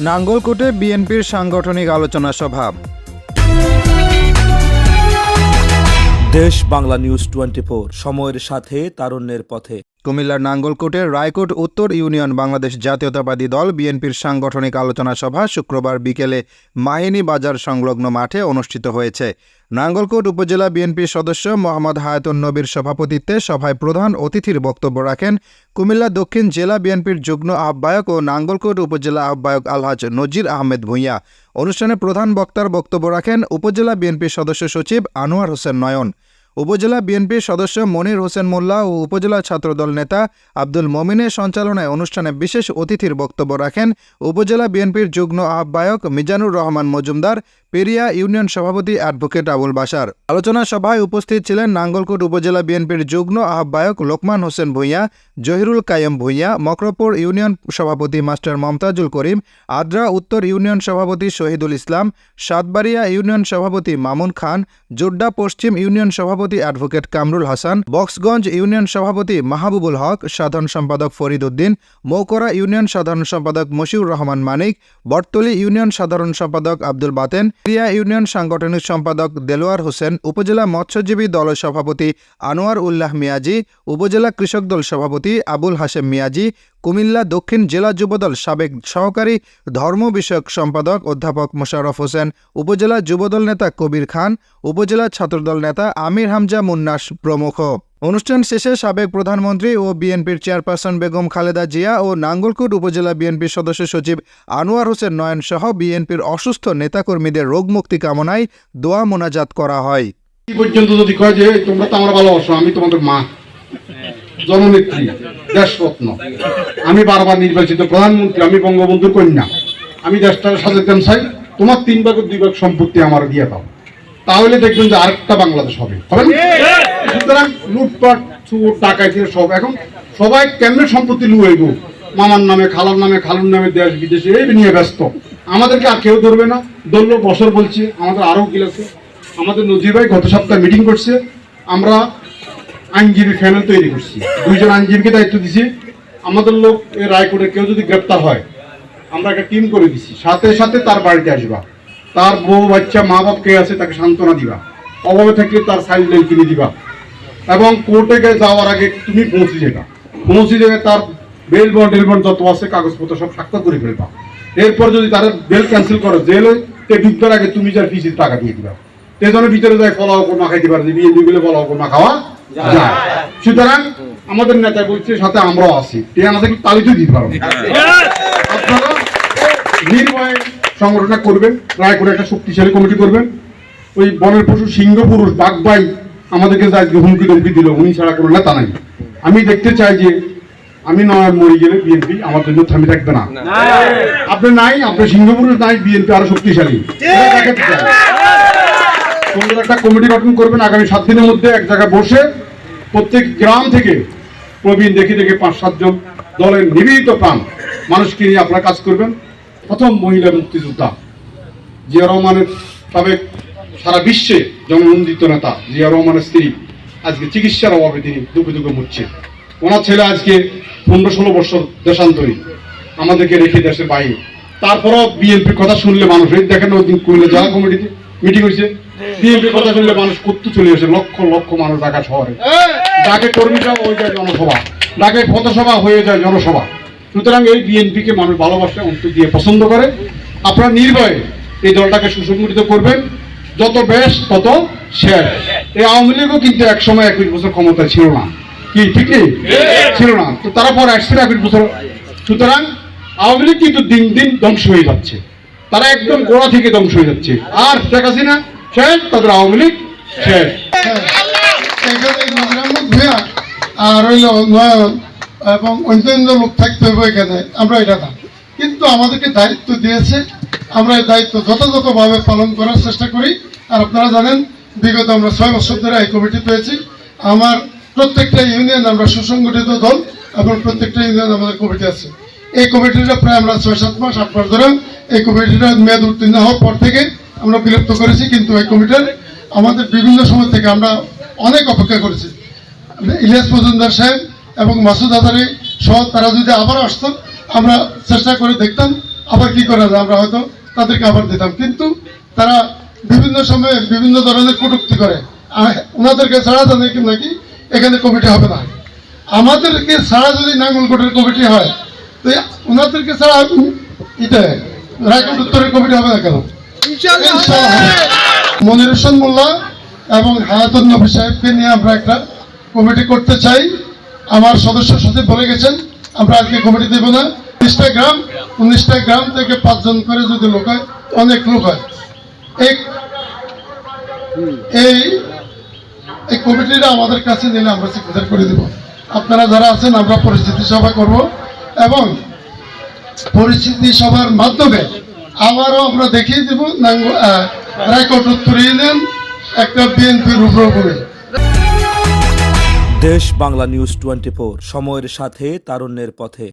নাঙ্গলকোটে বিএনপির সাংগঠনিক আলোচনা সভা। দেশ বাংলা নিউজ টোয়েন্টি সময়ের সাথে তারুণ্যের পথে। কুমিল্লার নাঙ্গলকোটের রায়কোট উত্তর ইউনিয়ন বাংলাদেশ জাতীয়তাবাদী দল বিএনপির সাংগঠনিক আলোচনা সভা শুক্রবার বিকেলে মাহিনী বাজার সংলগ্ন মাঠে অনুষ্ঠিত হয়েছে। নাঙ্গলকোট উপজেলা বিএনপির সদস্য মোহাম্মদ হায়াতুন নবীর সভাপতিত্বে সভায় প্রধান অতিথির বক্তব্য রাখেন কুমিল্লা দক্ষিণ জেলা বিএনপির যুগ্ম আহ্বায়ক ও নাঙ্গলকোট উপজেলা আহ্বায়ক আলহাজ নজির আহমেদ ভূঁইয়া। অনুষ্ঠানে প্রধান বক্তার বক্তব্য রাখেন উপজেলা বিএনপির সদস্য সচিব আনোয়ার হোসেন নয়ন। উপজেলা বিএনপির সদস্য মনির হোসেন মোল্লা ও উপজেলা ছাত্রদল নেতা আব্দুল মমিনের সঞ্চালনায় অনুষ্ঠানে বিশেষ অতিথির বক্তব্য রাখেন উপজেলা বিএনপির যুগ্ম আহ্বায়ক মিজানুর রহমান মজুমদার পেরিয়া ইউনিয়ন সভাপতি অ্যাডভোকেট আবুল বাসার আলোচনা সভায় উপস্থিত ছিলেন নাঙ্গলকোট উপজেলা বিএনপির যুগ্ম আহ্বায়ক লোকমান হোসেন ভূঁইয়া, জহিরুল কায়েম ভূঁইয়া, মকরপুর ইউনিয়ন সভাপতি মাস্টার মমতাজুল করিম, আদ্রা উত্তর ইউনিয়ন সভাপতি শহীদুল ইসলাম, সাতবাড়িয়া ইউনিয়ন সভাপতি মামুন খান, জোড্ডা পশ্চিম ইউনিয়ন সভাপতি অ্যাডভোকেট কামরুল হাসান, বক্সগঞ্জ ইউনিয়ন সভাপতি মাহবুবুল হক, সাধারণ সম্পাদক ফরিদ উদ্দিন, মৌকরা ইউনিয়ন সাধারণ সম্পাদক মশিউর রহমান মানিক, বটতলী ইউনিয়ন সাধারণ সম্পাদক আব্দুল বাতেন ক্রিয়া ইউনিয়ন সাংগঠনিক সম্পাদক দেলোয়ার হোসেন, উপজেলা মৎস্যজীবী দল সভাপতি আনোয়ার উল্লাহ মিয়াজি, উপজেলা কৃষক দল সভাপতি আবুল হাশেম মিয়াজি, কুমিল্লা দক্ষিণ জেলা যুবদল সাবেক সহকারী ধর্ম বিষয়ক সম্পাদক অধ্যাপক মোশাররফ হোসেন, উপজেলা যুবদল নেতা কবির খান, উপজেলা ছাত্রদল নেতা আমির হামজা মুন্নাস প্রমুখ। অনুষ্ঠান শেষে সাবেক প্রধানমন্ত্রী ও বিএনপির চেয়ারপারসন বেগম খালেদা জিয়া ও নাঙ্গলকোট উপজেলা বিএনপির সদস্য সচিব আনোয়ার হোসেন নয়ন সহ বিএনপির অসুস্থ নেতাকর্মীদের রোগমুক্তি কামনায় দোয়া মোনাজাত করা হয়। পর্যন্ত যদি কয় যে তোমরা তো আমার ভালোবাসো আমি তোমাদের মা। জননেত্রী দেশরত্ন। আমি বারবার নির্বাচিত প্রধানমন্ত্রী আমি বঙ্গবন্ধুর কন্যা। আমি দেশটাকে সাজাতাম চাই তোমার তিন ভাগের দুই ভাগ সম্পত্তি আমার দিয়ে দাও। তাহলে দেখবেন যে আরেকটা বাংলাদেশ হবে। হবে না? সুতরাং লুটপাট, চুর টাকাইতে সব। এখন সবাই কেমনে সম্পত্তি লুয়াইব মামার নামে, খালার নামে, খালুর নামে দেশ, বিদেশে এই নিয়ে ব্যস্ত। আমাদেরকে আর কেউ ধরবে না। ধরলো বছর বলছে, আমাদের আরও গিল আছে। আমাদের নজির ভাই গত সপ্তাহে মিটিং করছে। আমরা আইনজীবী প্যানেল তৈরি করছি। দুইজন আইনজীবীকে দায়িত্ব দিছি। আমাদের লোক এই রায়কোটে কেউ যদি গ্রেপ্তার হয়, আমরা একটা টিম করে দিছি। সাথে সাথে তার বাড়িতে আসবা। তার বউ, বাচ্চা মা বাপ কে আছে তাকে সান্ত্বনা দিবা। অভাবে থাকলে তার সাইড লাইন কিনে দিবা। এবং কোর্টে গে যাওয়ার আগে তুমি পৌঁছে যাবা পৌঁছে যাবে তার বেল বন্ড টেল বন্ড যত আছে কাগজপত্র সব স্বাক্ষর করে ফেলবা এরপর যদি তারা বেল ক্যান্সেল করো জেলে তে ঢুকবার আগে তুমি যার ফিসির টাকা দিয়ে দিবা। তে যেন ভিতরে যায় ফলাও কোমা খাইতে পারে বিএনপি গুলো ফলাও কোমা খাওয়া যায়। সুতরাং আমাদের নেতা বলছে সাথে আমরাও আছি। তে আমাদের তালিতে দিতে পারো? আপনারা নির্ভয়ে সংগঠনটা করবেন রায় করে একটা শক্তিশালী কমিটি করবেন। ওই বনের পশু সিংহ পুরুষ বাঘবাই আমাদেরকে যা আজকে হুমকি ধমকি দিল উনি ছাড়া কোনো নেতা নাই। আমি দেখতে চাই যে আমি নয় মরে গেলে বিএনপি আমার জন্য থামে থাকবে না। আপনি নাই আপনার সিংহ পুরুষ নাই বিএনপি আরও শক্তিশালী। সুন্দর একটা কমিটি গঠন করবেন আগামী সাত দিনের মধ্যে এক জায়গায় বসে প্রত্যেক গ্রাম থেকে প্রবীণ দেখে দেখে পাঁচ সাতজন দলের নিবেদিত প্রাণ মানুষকে নিয়ে আপনারা কাজ করবেন। প্রথম মহিলা মুক্তিযোদ্ধা জিয়া রহমানের সাবেক সারা বিশ্বে জননন্দিত নেতা জিয়া রহমানের স্ত্রী আজকে চিকিৎসার অভাবে তিনি দুঃখে দুঃখে মরছে। ওনার ছেলে আজকে পনেরো ষোলো বছর দেশান্তরী। আমাদেরকে রেখে দেশের বাইরে। তারপরও বিএনপির কথা শুনলে মানুষ, এই দেখেন ওই দিন কুমিল্লা জেলা কমিটিতে মিটিং হয়েছে। বিএনপির কথা শুনলে মানুষ কত্তু চলে আসে, লক্ষ লক্ষ মানুষ ঢাকা শহরে। ডাকে কর্মীরা হয়ে যায় জনসভা। ডাকে পথসভা হয়ে যায় জনসভা। সুতরাং এই বিএনপিকে মানুষ ভালোবাসে, অন্তর দিয়ে পছন্দ করে। আপনারা নির্ভয়ে এই দলটাকে সুসংগঠিত করবেন। যত বেশ তত শেষ। এই আওয়ামী লীগও কিন্তু একসময় একুশ বছর ক্ষমতা ছিল না। কি, ঠিক ছিল না। তো তারা পর একশো একুশ বছর। সুতরাং আওয়ামী লীগ কিন্তু দিন দিন ধ্বংস হয়ে যাচ্ছে। তারা একদম গোড়া থেকে ধ্বংস হয়ে যাচ্ছে। আর শেখ হাসিনা শেষ, তাদের আওয়ামী লীগ শেষ। আর এবং অন্যান্য লোক থাকতে হবে এখানে। আমরা এটা না। কিন্তু আমাদেরকে দায়িত্ব দিয়েছে। আমরা এই দায়িত্ব যথাযথভাবে পালন করার চেষ্টা করি। আর আপনারা জানেন, বিগত আমরা ছয় বছর ধরে এই কমিটি পেয়েছি। আমার প্রত্যেকটা ইউনিয়ন আমরা সুসংগঠিত দল এবং প্রত্যেকটা ইউনিয়ন আমাদের কমিটি আছে। এই কমিটিটা প্রায় আমরা ছয় সাত মাস, আট মাস ধরে এই কমিটিটা মেয়াদ উত্তীর্ণ হওয়ার পর থেকে আমরা বিলুপ্ত করেছি, কিন্তু এই কমিটির আমাদের বিভিন্ন সময় থেকে আমরা অনেক অপেক্ষা করেছি। ইলিয়াস মজুমদার সাহেব এবং মাসুদ আদারি সহ তারা যদি আবার আসতো, আমরা চেষ্টা করে দেখতাম আবার কি করা যায়, আমরা হয়তো তাদেরকে আবার দিতাম। কিন্তু তারা বিভিন্ন সময়ে বিভিন্ন ধরনের কটুক্তি করে। ওনাদেরকে ছাড়া জানে কি নাকি এখানে কমিটি হবে না। আমাদেরকে ছাড়া যদি নাঙ্গলকোটের কমিটি হয় তো ওনাদেরকে ছাড়া এটা রায়কোট উত্তরের কমিটি হবে না কেন। মনির হোসেন মোল্লা এবং হায়াতুল নবী সাহেবকে নিয়ে আমরা একটা কমিটি করতে চাই। আমার সদস্য সাথে বলে গেছেন আমরা আজকে কমিটি দেব না। উনিশটা গ্রাম উনিশটা গ্রাম থেকে পাঁচজন করে যদি লোক হয় অনেক লোক হয়। এই এই কমিটিটা আমাদের কাছে নিলে আমরা সিগনেচার করে দেব। আপনারা যারা আছেন, আমরা পরিস্থিতি সভা করব এবং পরিস্থিতি সভার মাধ্যমে আবারও আমরা দেখিয়ে দেব রায়কোট উত্তর ইউনিয়ন একটা বিএনপির উপরে দেশ বাংলা নিউজ টোয়েন্টি সময়ের সাথে, তারুণ্যের পথে।